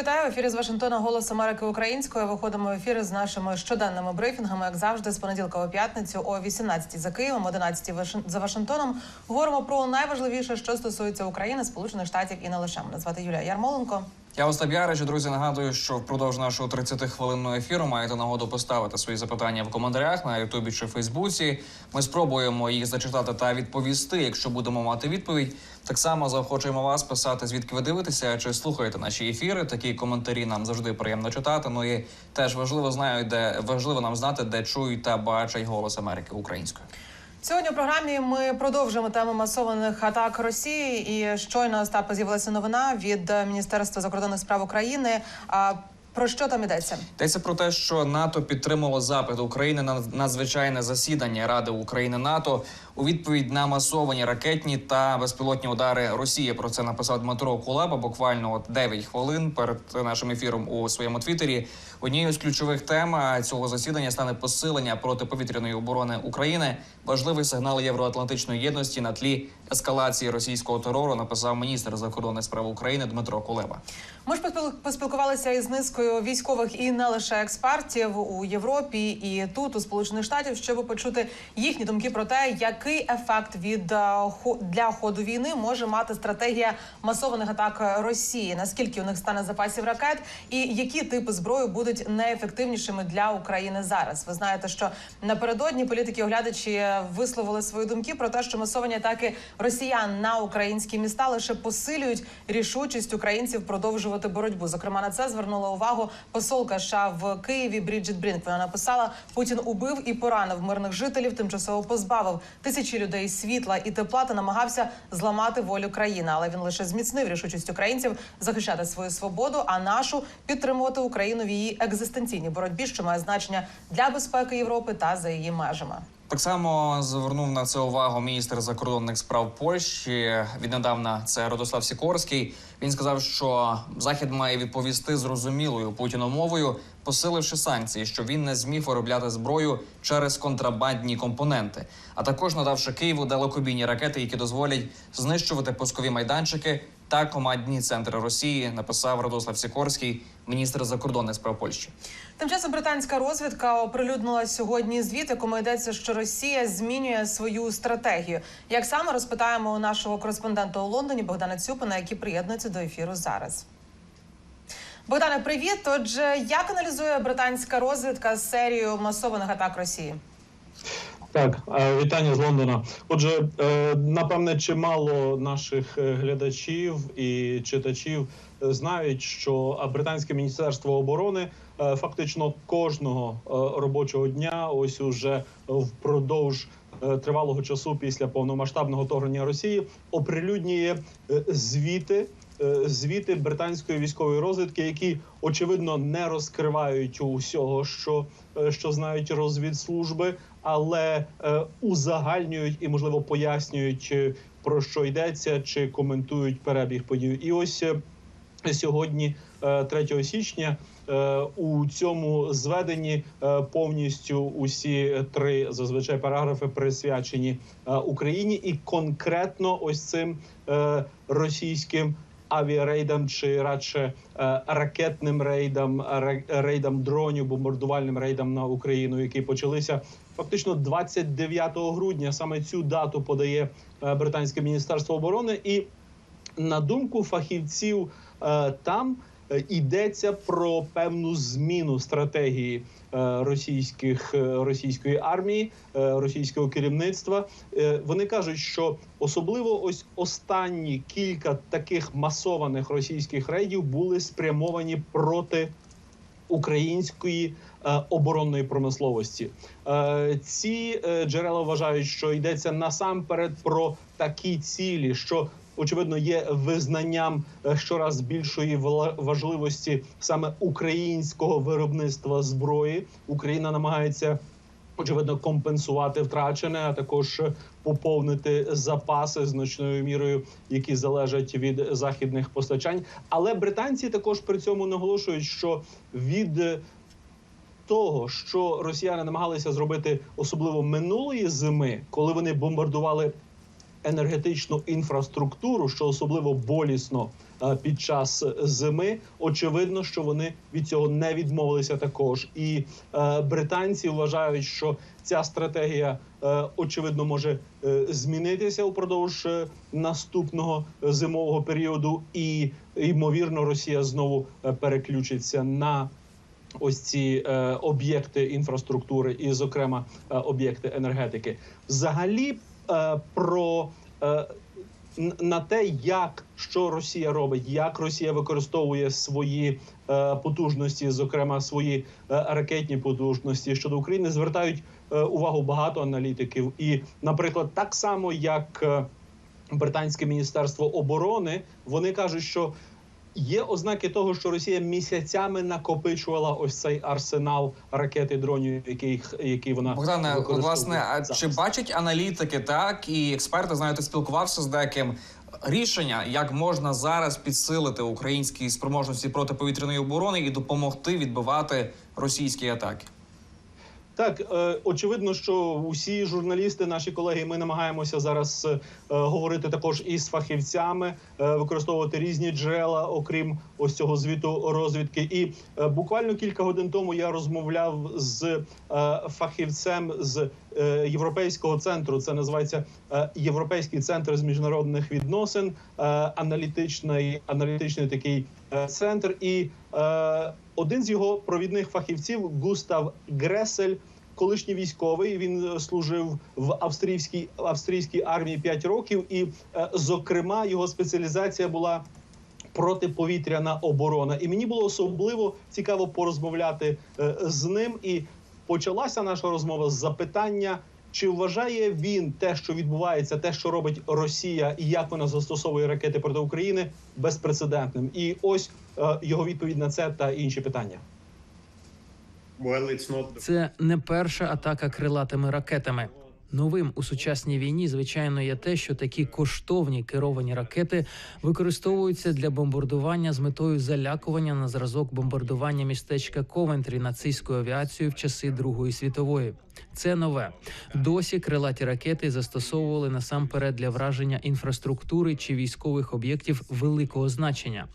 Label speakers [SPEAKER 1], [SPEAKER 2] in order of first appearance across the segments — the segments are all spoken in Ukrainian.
[SPEAKER 1] Вітаю в ефірі з Вашингтона Голос Америки Українською. Виходимо в ефір з нашими щоденними брифінгами, як завжди, з понеділка у п'ятницю о 18 за Києвом, 11-й за Вашингтоном. Говоримо про найважливіше, що стосується України, Сполучених Штатів і не лише. Мене звати Юлія Ярмоленко.
[SPEAKER 2] Я Остап Ярич. Друзі, нагадую, що впродовж нашого 30-хвилинного ефіру маєте нагоду поставити свої запитання в коментарях на Ютубі чи Фейсбуці. Ми спробуємо їх зачитати та відповісти. Якщо будемо мати відповідь, так само заохочуємо вас писати, звідки ви дивитеся чи слухаєте наші ефіри. Такі коментарі нам завжди приємно читати. Ну і теж важливо знаю, де важливо нам знати, де чують та бачать голос Америки українською.
[SPEAKER 1] Сьогодні у програмі ми продовжуємо тему масованих атак Росії. І щойно Остапа з'явилася новина від Міністерства закордонних справ України. Про що там йдеться?
[SPEAKER 2] Йдеться про те, що НАТО підтримало запит України на надзвичайне засідання Ради України НАТО у відповідь на масовані ракетні та безпілотні удари Росії. Про це написав Дмитро Кулеба буквально от 9 хвилин перед нашим ефіром у своєму твіттері. Однією з ключових тем цього засідання стане посилення протиповітряної оборони України. Важливий сигнал євроатлантичної єдності на тлі ескалації російського терору. Написав міністр закордонних справ України Дмитро Кулеба.
[SPEAKER 1] Ми ж поспіл- поспілкувалися із низкою військових і не лише експертів у Європі і тут, у Сполучених Штатів, щоб почути їхні думки про те, який ефект від е, для ходу війни може мати стратегія масованих атак Росії. Наскільки у них стане запасів ракет, і які типи зброї будуть найефективнішими для України зараз? Ви знаєте, що напередодні політики оглядачі висловили свої думки про те, що масовані атаки росіян на українські міста лише посилюють рішучість українців продовжувати боротьбу. Зокрема, на це звернула увагу посолка США в Києві Бріджит Брінк. Вона написала: Путін убив і поранив мирних жителів, тимчасово позбавив тисячі людей світла і тепла та намагався зламати волю країни. Але він лише зміцнив рішучість українців захищати свою свободу, а нашу підтримувати Україну в її екзистенційній боротьбі, що має значення для безпеки Європи та за її межами.
[SPEAKER 2] Так само звернув на це увагу міністр закордонних справ Польщі. Віднедавна це Родослав Сікорський. Він сказав, що захід має відповісти зрозумілою Путіну мовою, посиливши санкції, що він не зміг виробляти зброю через контрабандні компоненти, а також надавши Києву далекобійні ракети, які дозволять знищувати пускові майданчики та командні центри Росії. Написав Родослав Сікорський, міністр закордонних справ Польщі.
[SPEAKER 1] Тим часом британська розвідка оприлюднила сьогодні звіт, якому йдеться, що Росія змінює свою стратегію. Як саме розпитаємо у нашого кореспондента у Лондоні Богдана Цюпина, який приєднується до ефіру зараз. Богдане, привіт. Отже, як аналізує британська розвідка серію масованих атак Росії?
[SPEAKER 3] Так, е, вітання з Лондона. Отже, е, напевне, чимало наших е, глядачів і читачів знають, що британське міністерство оборони фактично кожного робочого дня, ось уже впродовж тривалого часу після повномасштабного вторгнення Росії, оприлюднює звіти. Е, Звіти британської військової розвідки, які очевидно не розкривають усього, що, е, що знають розвідслужби, але е, узагальнюють і можливо пояснюють про що йдеться, чи коментують перебіг подій. І ось сьогодні, е, 3 січня, у цьому зведенні повністю усі три зазвичай параграфи присвячені Україні, і конкретно ось цим російським. Авіарейдам чи радше е, ракетним рейдам, ре- рейдам дронів, бомбардувальним рейдам на Україну, які почалися фактично 29 грудня. Саме цю дату подає е, британське міністерство оборони, і на думку фахівців, е, там йдеться про певну зміну стратегії е, російських е, російської армії, е, російського керівництва. Е, Вони кажуть, що особливо ось останні кілька таких масованих російських рейдів були спрямовані проти української е, оборонної промисловості. Е, ці е, джерела вважають, що йдеться насамперед про такі цілі, що очевидно є визнанням е, щораз більшої важливості саме українського виробництва зброї. Україна намагається. Очевидно, компенсувати втрачене, а також поповнити запаси значною мірою, які залежать від західних постачань. Але британці також при цьому наголошують, що від е, того, що росіяни намагалися зробити особливо минулої зими, коли вони бомбардували енергетичну інфраструктуру, що особливо болісно е, під час зими. Очевидно, що вони від цього не відмовилися також. І е, британці вважають, що ця стратегія е, очевидно може е, змінитися упродовж е, наступного зимового періоду, і ймовірно, Росія знову е, переключиться на ось ці е, об'єкти інфраструктури, і, зокрема, е, об'єкти енергетики. Взагалі, е, про е, на те, як що Росія робить, як Росія використовує свої е, потужності, зокрема свої е, ракетні потужності щодо України, звертають е, увагу багато аналітиків. І, наприклад, так само як е, британське міністерство оборони, вони кажуть, що Є ознаки того, що Росія місяцями накопичувала ось цей арсенал ракет і дронів, який, який вона
[SPEAKER 2] Богдане, власне, а
[SPEAKER 3] зараз.
[SPEAKER 2] чи бачать аналітики, так і експерти, знаєте, спілкувався з деяким рішення, як можна зараз підсилити українські спроможності протиповітряної оборони і допомогти відбивати російські атаки?
[SPEAKER 3] Так, е, очевидно, що усі журналісти, наші колеги, ми намагаємося зараз е, говорити також із фахівцями, е, використовувати різні джерела, окрім ось цього звіту розвідки. І буквально кілька годин тому я розмовляв з фахівцем з європейського центру. Це називається Європейський центр з міжнародних відносин, аналітичний, аналітичний такий центр. І один з його провідних фахівців Густав Гресель. Колишній військовий він е, служив в австрійській австрійській армії 5 років, і е, зокрема його спеціалізація була протиповітряна оборона. І мені було особливо цікаво порозмовляти е, з ним. І почалася наша розмова з запитання. Чи вважає він те, що відбувається, те, що робить Росія, і як вона застосовує ракети проти України, безпрецедентним? І ось його відповідь на це та інші питання.
[SPEAKER 4] Це не перша атака крилатими ракетами. Новим у сучасній війні, звичайно, є те, що такі коштовні керовані ракети використовуються для бомбардування з метою залякування на зразок бомбардування містечка Ковентрі нацистською авіацією в часи Другої світової. Це нове. Досі крилаті ракети застосовували насамперед для враження інфраструктури чи військових об'єктів великого значення.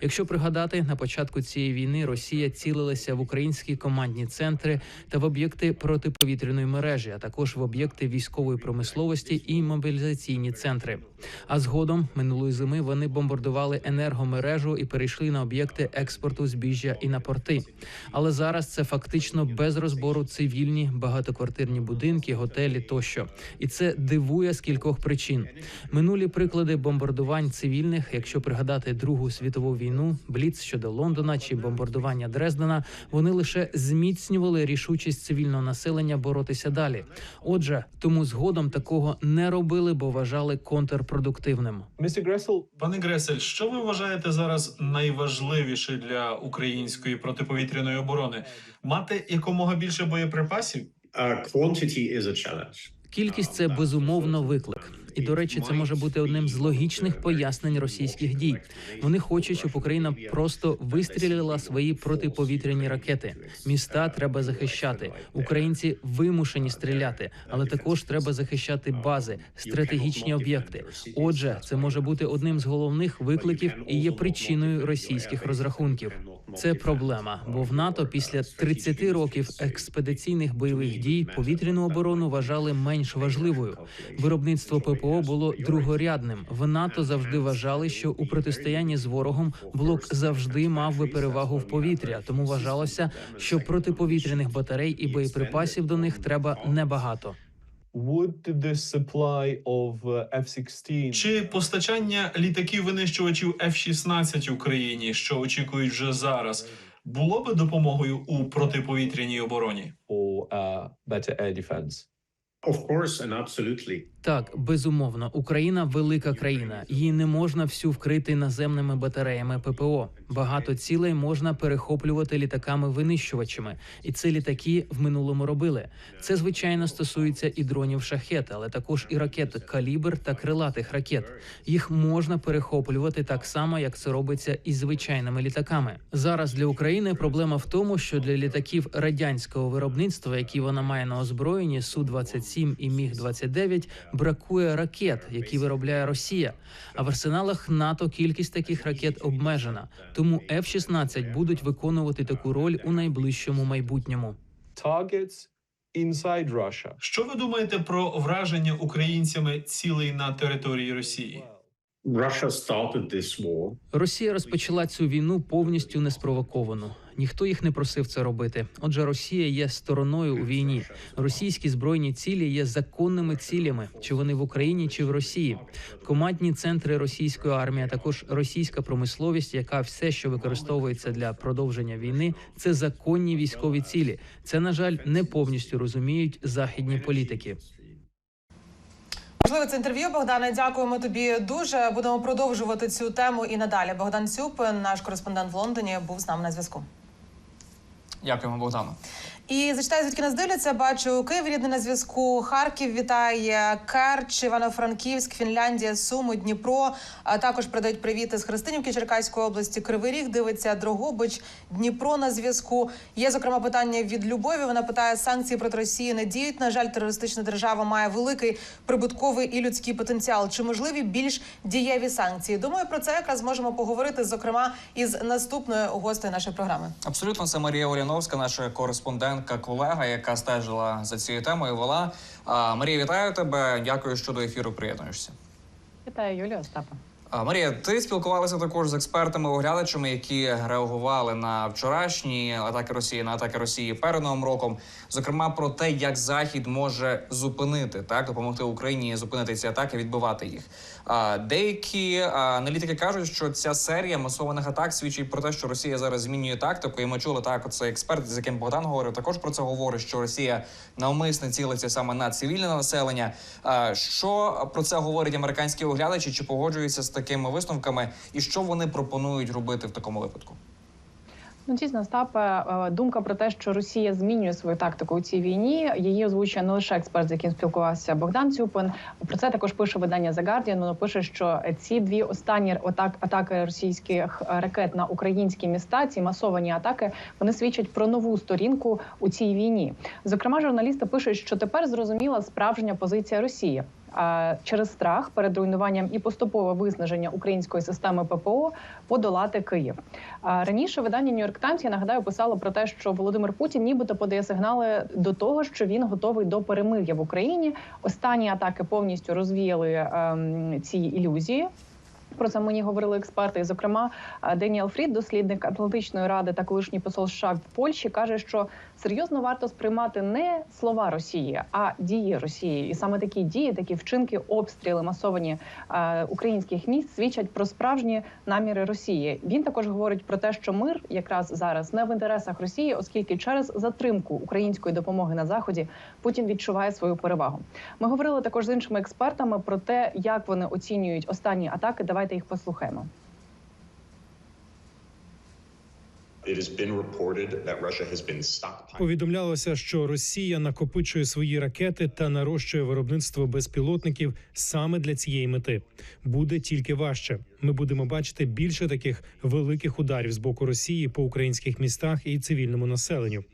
[SPEAKER 4] Якщо пригадати, на початку цієї війни Росія цілилася в українські командні центри та в об'єкти протиповітряної мережі, а також в об'єкти військової промисловості і мобілізаційні центри. А згодом минулої зими вони бомбардували енергомережу і перейшли на об'єкти експорту збіжжя і на порти. Але зараз це фактично без розбору цивільні багатоквартирні будинки, готелі тощо. І це дивує з кількох причин. Минулі приклади бомбардувань цивільних, якщо пригадати Другу світову війну, Бліц щодо Лондона чи бомбардування Дрездена, вони лише зміцнювали рішучість цивільного населення боротися далі. Отже, тому згодом такого не робили, бо вважали контрпродуктивним.
[SPEAKER 5] Пане Гресель, що ви вважаєте зараз найважливіше для української протиповітряної оборони? Мати якомога більше боєприпасів?
[SPEAKER 6] Quantity is a challenge.
[SPEAKER 4] Кількість це безумовно виклик. І до речі, це може бути одним з логічних пояснень російських дій. Вони хочуть, щоб Україна просто вистрілила свої протиповітряні ракети. Міста треба захищати. Українці вимушені стріляти, але також треба захищати бази, стратегічні об'єкти. Отже, це може бути одним з головних викликів і є причиною російських розрахунків. Це проблема, бо в НАТО після 30 років експедиційних бойових дій повітряну оборону вважали менш важливою. Виробництво ППО було другорядним. В НАТО завжди вважали, що у протистоянні з ворогом блок завжди мав би перевагу в повітря, тому вважалося, що протиповітряних батарей і боєприпасів до них треба небагато.
[SPEAKER 3] uh, F-16
[SPEAKER 5] Чи постачання літаків винищувачів F-16 Україні, що очікують вже зараз, було би допомогою у протиповітряній обороні?
[SPEAKER 3] uh?
[SPEAKER 6] Of course, and absolutely.
[SPEAKER 4] Так, безумовно, Україна велика країна. Її не можна всю вкрити наземними батареями ППО. Багато цілей можна перехоплювати літаками-винищувачами, і це літаки в минулому робили. Це звичайно стосується і дронів шахет, але також і ракет калібр та крилатих ракет. Їх можна перехоплювати так само, як це робиться із звичайними літаками. Зараз для України проблема в тому, що для літаків радянського виробництва, які вона має на озброєнні, су 27 і міг 29 бракує ракет, які виробляє Росія. А в арсеналах НАТО кількість таких ракет обмежена. Тому F-16 будуть виконувати таку роль у найближчому майбутньому.
[SPEAKER 5] Що ви думаєте про враження українцями цілей на території Росії?
[SPEAKER 4] Росія розпочала цю війну повністю неспровоковану. Ніхто їх не просив це робити. Отже, Росія є стороною у війні. Російські збройні цілі є законними цілями, чи вони в Україні, чи в Росії. Командні центри російської армії, а також російська промисловість, яка все, що використовується для продовження війни, це законні військові цілі. Це на жаль не повністю розуміють західні політики.
[SPEAKER 1] Можливо, це інтерв'ю, Богдане. Дякуємо тобі дуже. Будемо продовжувати цю тему і надалі. Богдан Цюпин, наш кореспондент в Лондоні, був з нами на зв'язку.
[SPEAKER 2] Дякуємо, Богдану.
[SPEAKER 1] І зачитаю, звідки нас дивляться. Бачу Київ рідний на зв'язку. Харків вітає Керч, Івано-Франківськ, Фінляндія, Суми, Дніпро. А також передають привіти з Христинівки Черкаської області. Кривий Ріг дивиться Дрогобич, Дніпро на зв'язку. Є зокрема питання від Любові. Вона питає: санкції проти Росії не діють. На жаль, терористична держава має великий прибутковий і людський потенціал. Чи можливі більш дієві санкції? Думаю, про це якраз можемо поговорити, зокрема, із наступною гостею нашої програми.
[SPEAKER 2] Абсолютно, це Марія Оріновська, наша кореспондентка, колега, яка стежила за цією темою. Вела Марія, вітаю тебе. Дякую, що до ефіру приєднуєшся.
[SPEAKER 7] Вітаю, Юлія Остапа.
[SPEAKER 2] Марія, ти спілкувалася також з експертами оглядачами, які реагували на вчорашні атаки Росії на атаки Росії перед новим роком. Зокрема, про те, як Захід може зупинити так, допомогти Україні зупинити ці атаки, відбивати їх. Деякі аналітики кажуть, що ця серія масованих атак свідчить про те, що Росія зараз змінює тактику. І ми чули так. Оцей експерт, з яким Богдан говорив, також про це говорить, що Росія навмисно цілиться саме на цивільне населення. Що про це говорять американські оглядачі? Чи погоджуються з такими висновками, і що вони пропонують робити в такому випадку?
[SPEAKER 7] Ну, дійсно, Остапе, е, думка про те, що Росія змінює свою тактику у цій війні. Її озвучує не лише експерт, з яким спілкувався Богдан Цюпин. Про це також пише видання The Guardian. Воно пише, що ці дві останні атак, атаки російських ракет на українські міста, ці масовані атаки, вони свідчать про нову сторінку у цій війні. Зокрема, журналісти пишуть, що тепер зрозуміла справжня позиція Росії. Через страх перед руйнуванням і поступове виснаження української системи ППО подолати Київ. Раніше видання Нью-Йорк Таймс, я нагадаю, писало про те, що Володимир Путін нібито подає сигнали до того, що він готовий до перемир'я в Україні. Останні атаки повністю розвіяли ем, ці ілюзії. Про це мені говорили експерти. І, зокрема, е, Деніел Фрід, дослідник Атлантичної ради та колишній посол США в Польщі, каже, що серйозно варто сприймати не слова Росії, а дії Росії. І саме такі дії, такі вчинки, обстріли масовані е, українських міст свідчать про справжні наміри Росії. Він також говорить про те, що мир якраз зараз не в інтересах Росії, оскільки через затримку української допомоги на заході Путін відчуває свою перевагу. Ми говорили також з іншими експертами про те, як вони оцінюють останні атаки. Давайте їх послухаємо.
[SPEAKER 8] Повідомлялося, що Росія накопичує свої ракети та нарощує виробництво безпілотників саме для цієї мети. Буде тільки важче. Ми будемо бачити більше таких великих ударів з боку Росії по українських містах і цивільному населенню.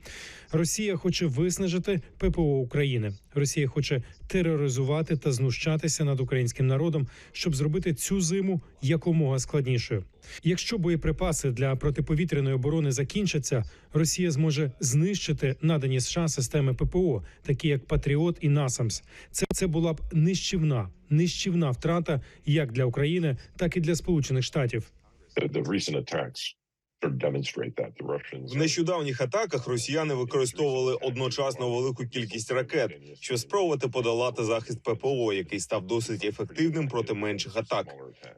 [SPEAKER 8] Росія хоче виснажити ППО України. Росія хоче тероризувати та знущатися над українським народом, щоб зробити цю зиму якомога складнішою. Якщо боєприпаси для протиповітряної оборони закінчаться, Росія зможе знищити надані США системи ППО, такі як Патріот і Насамс. Це, це була б нищівна, нищівна втрата як для України, так і для Сполучених Штатів.
[SPEAKER 9] В нещодавніх атаках росіяни використовували одночасно велику кількість ракет, щоб спробувати подолати захист ППО, який став досить ефективним проти менших атак.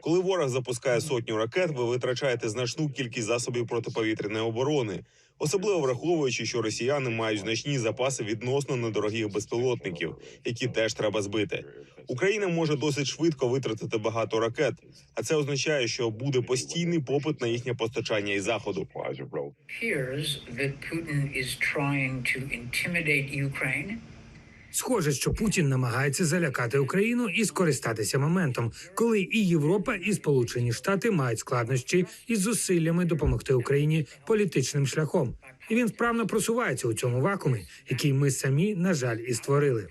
[SPEAKER 9] Коли ворог запускає сотню ракет, ви витрачаєте значну кількість засобів протиповітряної оборони, особливо враховуючи, що росіяни мають значні запаси відносно недорогих безпілотників, які теж треба збити. Україна може досить швидко витратити багато ракет, а це означає, що буде постійний попит на їхнє постачання із заходу.
[SPEAKER 10] Supplies
[SPEAKER 11] Схоже, що Путін намагається залякати Україну і скористатися моментом, коли і Європа, і Сполучені Штати мають складнощі із зусиллями допомогти Україні політичним шляхом. І він вправно просувається у цьому вакуумі, який ми самі, на жаль, і створили.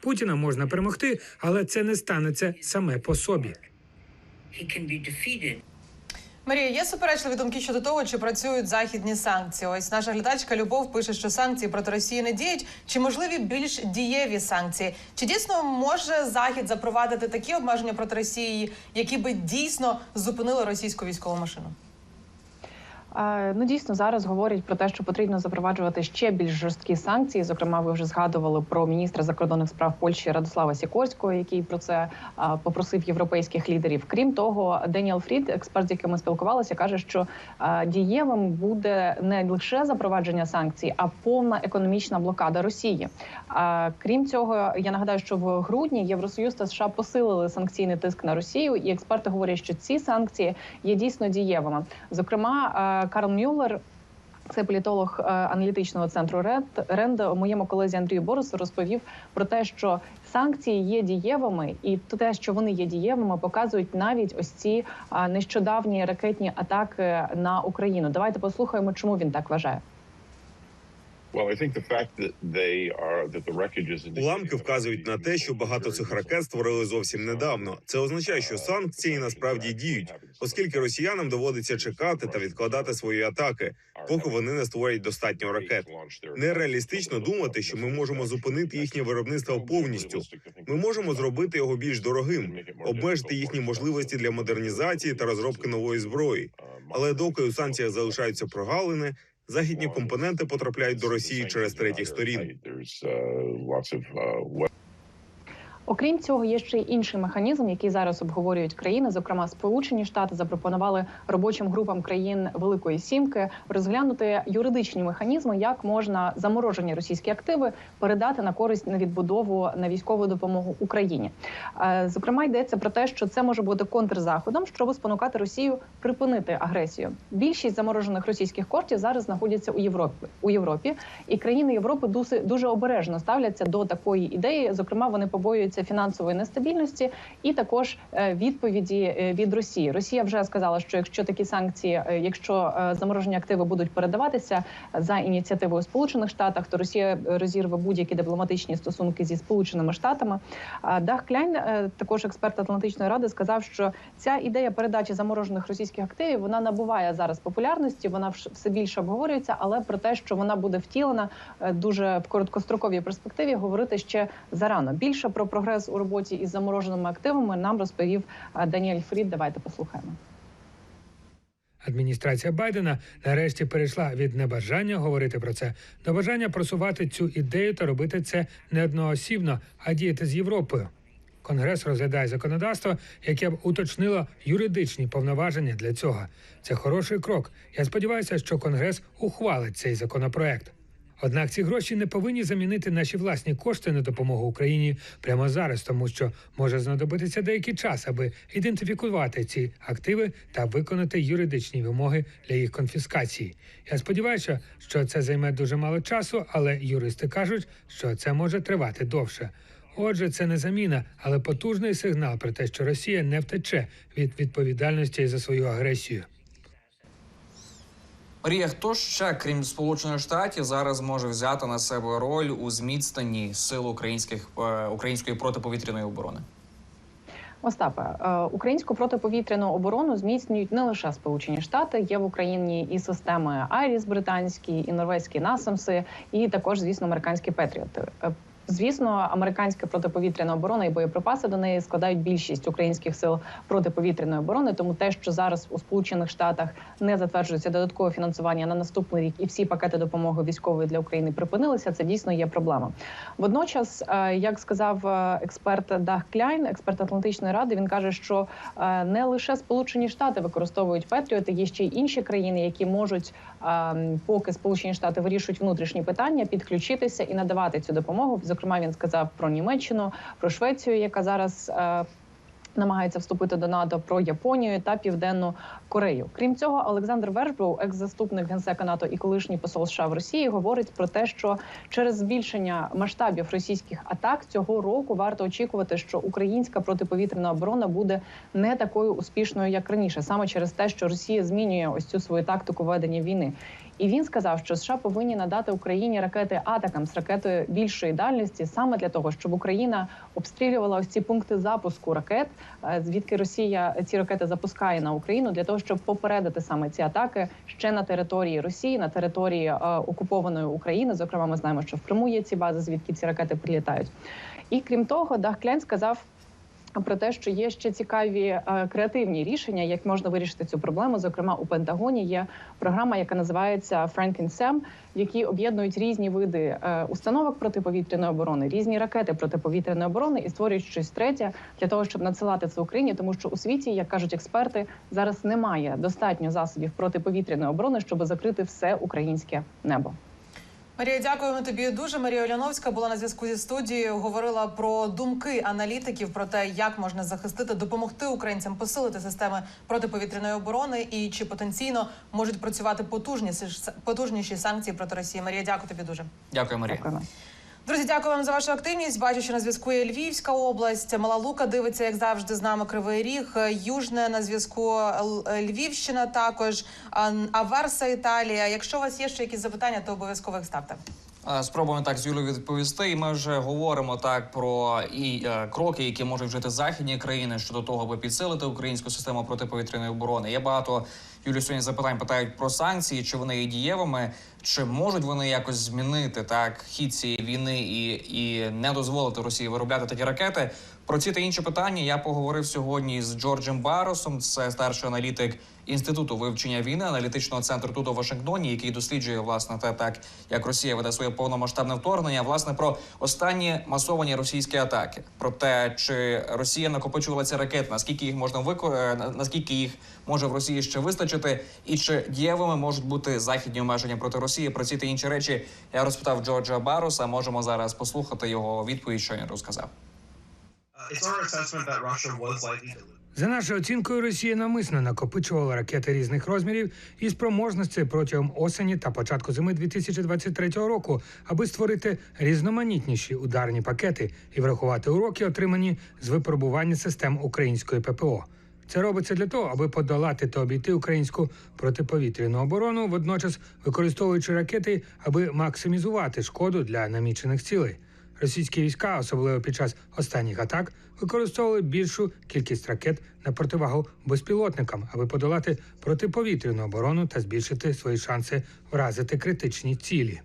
[SPEAKER 11] Путіна можна перемогти, але це не станеться саме по собі.
[SPEAKER 1] Марія, є суперечливі думки щодо того, чи працюють західні санкції. Ось наша глядачка Любов пише, що санкції проти Росії не діють. Чи можливі більш дієві санкції? Чи дійсно може Захід запровадити такі обмеження проти Росії, які би дійсно зупинили російську військову машину?
[SPEAKER 7] Ну дійсно зараз говорять про те, що потрібно запроваджувати ще більш жорсткі санкції. Зокрема, ви вже згадували про міністра закордонних справ Польщі Радослава Сікорського, який про це попросив європейських лідерів. Крім того, Деніел Фрід, експерт, з яким ми спілкувалися, каже, що дієвим буде не лише запровадження санкцій, а повна економічна блокада Росії. Крім цього, я нагадаю, що в грудні Євросоюз та США посилили санкційний тиск на Росію, і експерти говорять, що ці санкції є дійсно дієвими. Зокрема, Карл Мюллер. Це політолог е, аналітичного центру РЕНД. РЕНД моєму колезі Андрію Борису розповів про те, що санкції є дієвими, і те, що вони є дієвими, показують навіть ось ці нещодавні ракетні атаки на Україну. Давайте послухаємо, чому він так вважає.
[SPEAKER 9] Уламки вказують на те, що багато цих ракет створили зовсім недавно. Це означає, що санкції насправді діють, оскільки росіянам доводиться чекати та відкладати свої атаки, поки вони не створять достатньо ракет. Нереалістично думати, що ми можемо зупинити їхнє виробництво повністю. Ми можемо зробити його більш дорогим, обмежити їхні можливості для модернізації та розробки нової зброї. Але доки у санкціях залишаються прогалини, західні компоненти потрапляють до Росії через третіх сторін.
[SPEAKER 7] Окрім цього, є ще й інший механізм, який зараз обговорюють країни. Зокрема, Сполучені Штати запропонували робочим групам країн Великої Сімки розглянути юридичні механізми, як можна заморожені російські активи передати на користь на відбудову на військову допомогу Україні. Е, Зокрема, йдеться про те, що це може бути контрзаходом, щоб спонукати Росію припинити агресію. Більшість заморожених російських коштів зараз знаходяться у Європі у Європі, і країни Європи дуже дуже обережно ставляться до такої ідеї. Зокрема, вони побоюються фінансової нестабільності і також е, відповіді е, від Росії. Росія вже сказала, що якщо такі санкції, е, якщо заморожені активи будуть передаватися за ініціативою Сполучених Штатів, то Росія розірве будь-які дипломатичні стосунки зі Сполученими Штатами. Дах Кляйн, також експерт Атлантичної ради, сказав, що ця ідея передачі заморожених російських активів вона набуває зараз популярності. Вона все більше обговорюється, але про те, що вона буде втілена дуже в короткостроковій перспективі, говорити ще зарано. Більше про прогрес у роботі із замороженими активами нам розповів е, Даніель Фрід. Давайте послухаємо.
[SPEAKER 11] Адміністрація Байдена нарешті перейшла від небажання говорити про це до бажання просувати цю ідею та робити це не одноосібно, а діяти з Європою. Конгрес розглядає законодавство, яке б уточнило юридичні повноваження для цього. Це хороший крок. Я сподіваюся, що Конгрес ухвалить цей законопроект. Однак ці гроші не повинні замінити наші власні кошти на допомогу Україні прямо зараз, тому що може знадобитися деякий час, аби ідентифікувати ці активи та виконати юридичні вимоги для їх конфіскації. Я сподіваюся, що це займе дуже мало часу, але юристи кажуть, що це може тривати довше. Отже, це не заміна, але потужний сигнал про те, що Росія не втече від відповідальності за свою агресію.
[SPEAKER 2] Марія, хто ще, крім Сполучених Штатів, зараз може взяти на себе роль у зміцненні сил українських е, української протиповітряної оборони?
[SPEAKER 7] Остапе, е, українську протиповітряну оборону зміцнюють не лише Сполучені Штати, є в Україні і системи Айріс британські, і норвезькі насамси, і також, звісно, американські Петріоти. Звісно, американська протиповітряна оборона і боєприпаси до неї складають більшість українських сил протиповітряної оборони. Тому те, що зараз у Сполучених Штатах не затверджується додаткове фінансування на наступний рік, і всі пакети допомоги військової для України припинилися, це дійсно є проблема. Водночас, е, як сказав е, експерт Дах Кляйн, експерт Атлантичної ради, він каже, що е, не лише Сполучені Штати використовують Петріоти, є ще й інші країни, які можуть, е, поки Сполучені Штати вирішують внутрішні питання, підключитися і надавати цю допомогу. Зокрема, він сказав про Німеччину, про Швецію, яка зараз. е, Намагається вступити до НАТО про Японію та Південну Корею. Крім цього, Олександр Вершбоу, екс-заступник генсека НАТО і колишній посол США в Росії, говорить про те, що через збільшення масштабів російських атак цього року варто очікувати, що українська протиповітряна оборона буде не такою успішною, як раніше, саме через те, що Росія змінює ось цю свою тактику ведення війни. І він сказав, що США повинні надати Україні ракети Атакам з ракетою більшої дальності, саме для того, щоб Україна обстрілювала ось ці пункти запуску ракет, е, звідки Росія ці ракети запускає на Україну, для того, щоб попередити саме ці атаки ще на території Росії, на території е, окупованої України. Зокрема, ми знаємо, що в Криму є ці бази, звідки ці ракети прилітають. І крім того, Дах Кляйн сказав. Про те, що є ще цікаві е, креативні рішення, як можна вирішити цю проблему. Зокрема, у Пентагоні є програма, яка називається Franken-SAM, які об'єднують різні види е, установок протиповітряної оборони, різні ракети протиповітряної оборони і створюють щось третє для того, щоб надсилати це Україні, тому що у світі, як кажуть експерти, зараз немає достатньо засобів протиповітряної оборони, щоб закрити все українське небо.
[SPEAKER 1] Марія, дякуємо тобі дуже. Марія Оляновська була на зв'язку зі студією. Говорила про думки аналітиків про те, як можна захистити, допомогти українцям посилити системи протиповітряної оборони і чи потенційно можуть працювати потужніші потужніші санкції проти Росії. Марія, дякую тобі дуже.
[SPEAKER 2] Дякую, Марія.
[SPEAKER 7] Дякуємо.
[SPEAKER 1] Друзі, дякую вам за вашу активність. Бачу, що на зв'язку є Львівська область. Мала Лука дивиться, як завжди, з нами Кривий Ріг. Южне на зв'язку Львівщина також. Аверса Італія. Якщо у вас є ще якісь запитання, то обов'язково їх ставте.
[SPEAKER 2] Е, Спробуємо так з Юлею відповісти. І ми вже говоримо так про і е, кроки, які можуть вжити західні країни щодо того, аби підсилити українську систему протиповітряної оборони. Є багато Юлію сьогодні запитань питають про санкції, чи вони є дієвими, чи можуть вони якось змінити так хід цієї війни і, і не дозволити Росії виробляти такі ракети. Про ці та інші питання я поговорив сьогодні з Джорджем Баросом. Це старший аналітик інституту вивчення війни, аналітичного центру тут у Вашингтоні, який досліджує власне те, так як Росія веде своє повномасштабне вторгнення. Власне про останні масовані російські атаки, про те, чи Росія накопичувала ці ракети, наскільки їх можна вико... е, наскільки їх може в Росії ще вистачити, і чи дієвими можуть бути західні обмеження проти Росії. Про ці та інші речі я розпитав Джорджа Бароса. Можемо зараз послухати його відповідь, що він розказав.
[SPEAKER 11] За нашою оцінкою, Росія навмисно накопичувала ракети різних розмірів і спроможності протягом осені та початку зими 2023 року, аби створити різноманітніші ударні пакети і врахувати уроки, отримані з випробування систем української ППО. Це робиться для того, аби подолати та обійти українську протиповітряну оборону, водночас використовуючи ракети, аби максимізувати шкоду для намічених цілей. Російські війська, особливо під час останніх атак, використовували більшу кількість ракет на противагу безпілотникам, аби подолати протиповітряну оборону та збільшити свої шанси вразити критичні цілі.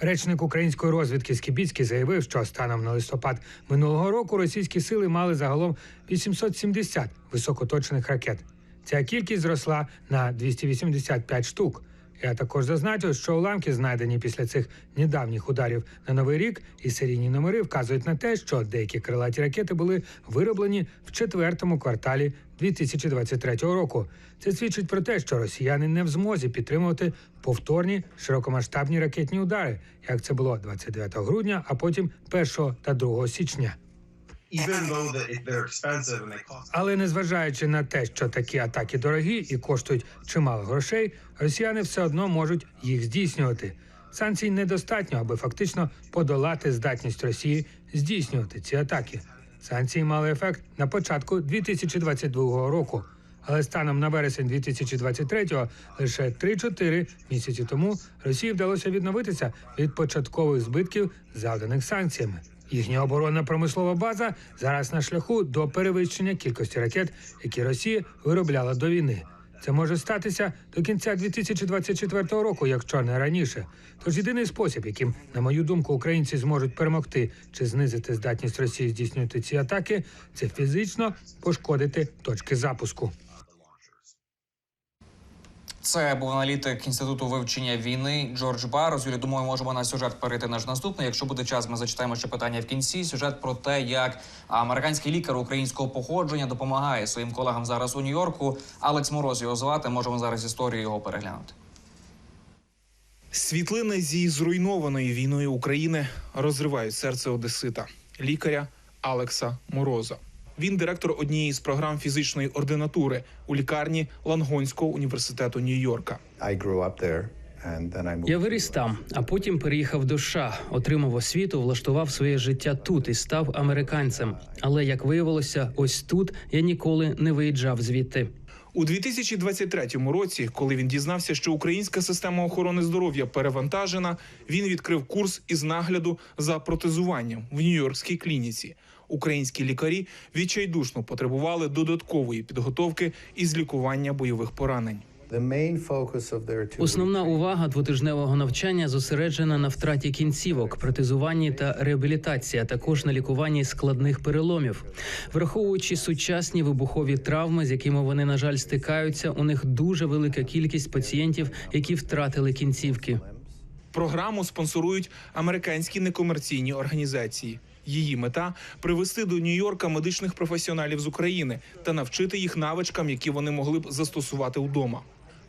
[SPEAKER 11] Речник української розвідки Скібіцький заявив, що станом на листопад минулого року російські сили мали загалом 870 високоточних ракет. Ця кількість зросла на 285 штук. Я також зазначив, що уламки, знайдені після цих недавніх ударів на новий рік, і серійні номери вказують на те, що деякі крилаті ракети були вироблені в четвертому кварталі 2023 року. Це свідчить про те, що росіяни не в змозі підтримувати повторні широкомасштабні ракетні удари, як це було 29 грудня, а потім 1 та 2 січня. Але незважаючи на те, що такі атаки дорогі і коштують чимало грошей, росіяни все одно можуть їх здійснювати. Санкцій недостатньо, аби фактично подолати здатність Росії здійснювати ці атаки. Санкції мали ефект на початку 2022 року. Але станом на вересень 2023-го, лише 3-4 місяці тому, Росії вдалося відновитися від початкових збитків, завданих санкціями. Їхня оборонна промислова база зараз на шляху до перевищення кількості ракет, які Росія виробляла до війни. Це може статися до кінця 2024 року, якщо не раніше. Тож єдиний спосіб, яким, на мою думку, українці зможуть перемогти чи знизити здатність Росії здійснювати ці атаки, це фізично пошкодити точки запуску.
[SPEAKER 2] Це був аналітик інституту вивчення війни Джордж Барос. Юлі, думаю, можемо на сюжет перейти наш наступний. Якщо буде час, ми зачитаємо ще питання в кінці. Сюжет про те, як американський лікар українського походження допомагає своїм колегам зараз у Нью-Йорку. Алекс Мороз його звати. Можемо зараз історію його переглянути.
[SPEAKER 12] Світлини зі зруйнованої війною України розривають серце Одесита, лікаря Алекса Мороза. Він директор однієї з програм фізичної ординатури у лікарні Лангонського університету Нью-Йорка.
[SPEAKER 4] Я виріс там, а потім переїхав до США, отримав освіту, влаштував своє життя тут і став американцем. Але як виявилося, ось тут я ніколи не виїжджав звідти.
[SPEAKER 12] У 2023 році, коли він дізнався, що українська система охорони здоров'я перевантажена, він відкрив курс із нагляду за протезуванням в Нью-Йоркській клініці. Українські лікарі відчайдушно потребували додаткової підготовки із лікування бойових поранень.
[SPEAKER 4] Основна увага двотижневого навчання зосереджена на втраті кінцівок, протезуванні та реабілітації, а також на лікуванні складних переломів, враховуючи сучасні вибухові травми, з якими вони на жаль стикаються. У них дуже велика кількість пацієнтів, які втратили кінцівки.
[SPEAKER 12] Програму спонсорують американські некомерційні організації. Її мета привести до Нью-Йорка медичних професіоналів з України та навчити їх навичкам, які вони могли б застосувати вдома.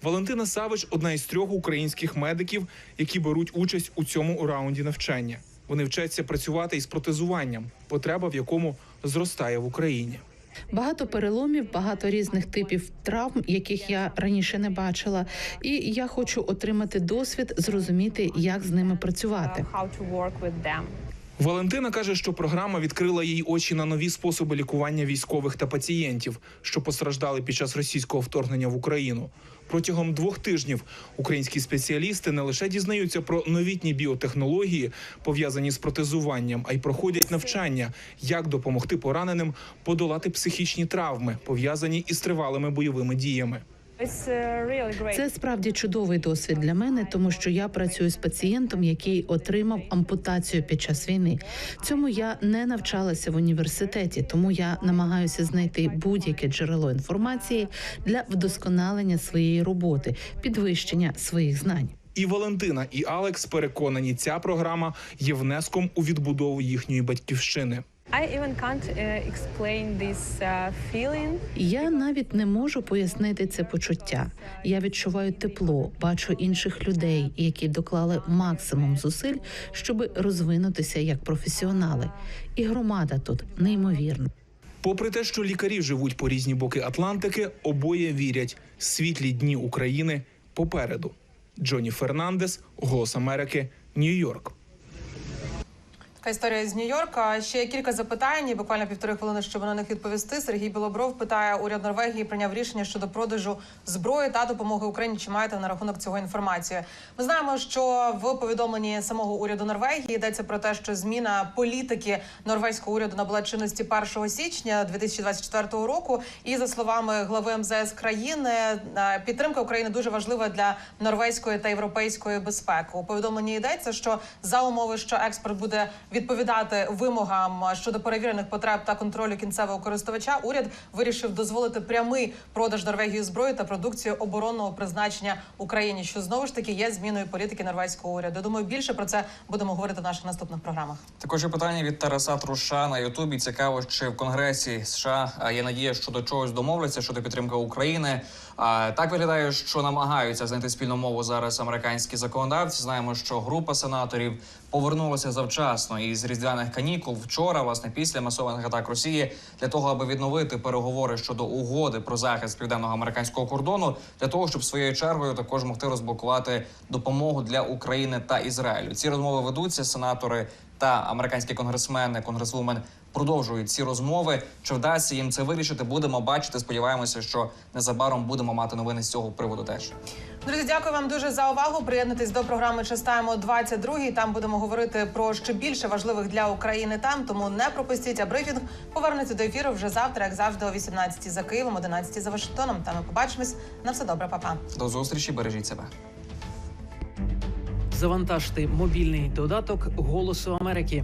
[SPEAKER 12] Валентина Савич одна із трьох українських медиків, які беруть участь у цьому раунді навчання. Вони вчаться працювати із протезуванням, потреба в якому зростає в Україні.
[SPEAKER 13] Багато переломів, багато різних типів травм, яких я раніше не бачила, і я хочу отримати досвід, зрозуміти, як з ними працювати.
[SPEAKER 12] Валентина каже, що програма відкрила їй очі на нові способи лікування військових та пацієнтів, що постраждали під час російського вторгнення в Україну. Протягом двох тижнів українські спеціалісти не лише дізнаються про новітні біотехнології, пов'язані з протезуванням, а й проходять навчання, як допомогти пораненим подолати психічні травми, пов'язані із тривалими бойовими діями.
[SPEAKER 13] Це справді чудовий досвід для мене, тому що я працюю з пацієнтом, який отримав ампутацію під час війни. Цьому я не навчалася в університеті, тому я намагаюся знайти будь-яке джерело інформації для вдосконалення своєї роботи, підвищення своїх знань.
[SPEAKER 12] І Валентина, і Алекс переконані, ця програма є внеском у відбудову їхньої батьківщини.
[SPEAKER 14] I even can't uh, explain this uh, feeling.
[SPEAKER 13] Я навіть не можу пояснити це почуття. Я відчуваю тепло, бачу інших людей, які доклали максимум зусиль, щоб розвинутися як професіонали. І громада тут неймовірна.
[SPEAKER 12] Попри те, що лікарі живуть по різні боки Атлантики, обоє вірять, світлі дні України попереду. Джоні Фернандес, Голос Америки, Нью-Йорк.
[SPEAKER 1] Така історія з Нью-Йорка. Ще кілька запитань, буквально півтори хвилини, щоб на них відповісти. Сергій Білобров питає: уряд Норвегії прийняв рішення щодо продажу зброї та допомоги Україні. Чи маєте на рахунок цього інформацію? Ми знаємо, що в повідомленні самого уряду Норвегії йдеться про те, що зміна політики норвезького уряду набула чинності 1 січня 2024 року. І за словами глави МЗС країни, е, підтримка України дуже важлива для норвезької та європейської безпеки. У повідомленні йдеться, що за умови, що експорт буде відповідати вимогам щодо перевірених потреб та контролю кінцевого користувача, уряд вирішив дозволити прямий продаж Норвегії зброї та продукції оборонного призначення Україні, що знову ж таки є зміною політики норвезького уряду. Думаю, більше про це будемо говорити в наших наступних програмах.
[SPEAKER 2] Також є питання від Тараса Труша на Ютубі. Цікаво, чи в Конгресі США є надія, що до чогось домовляться щодо підтримки України. Так виглядає, що намагаються знайти спільну мову зараз американські законодавці. Знаємо, що група сенаторів повернулася завчасно із різдвяних канікул вчора, власне, після масованих атак Росії, для того, аби відновити переговори щодо угоди про захист південного американського кордону, для того, щоб своєю чергою також могти розблокувати допомогу для України та Ізраїлю. Ці розмови ведуться. Сенатори та американські конгресмени, конгресвумен продовжують ці розмови. Чи вдасться їм це вирішити? Будемо бачити. Сподіваємося, що незабаром будемо мати новини з цього приводу. Теж
[SPEAKER 1] Друзі, дякую вам дуже за увагу. Приєднуйтесь до програми Чистаємо 22 Там будемо говорити про ще більше важливих для України там. Тому не пропустіть, а брифінг повернеться до ефіру вже завтра, як завжди, о 18 за Києвом, 11 за Вашингтоном. Та ми побачимось. На все добре, па-па.
[SPEAKER 2] до зустрічі. Бережіть себе.
[SPEAKER 4] Завантажте мобільний додаток Голосу Америки.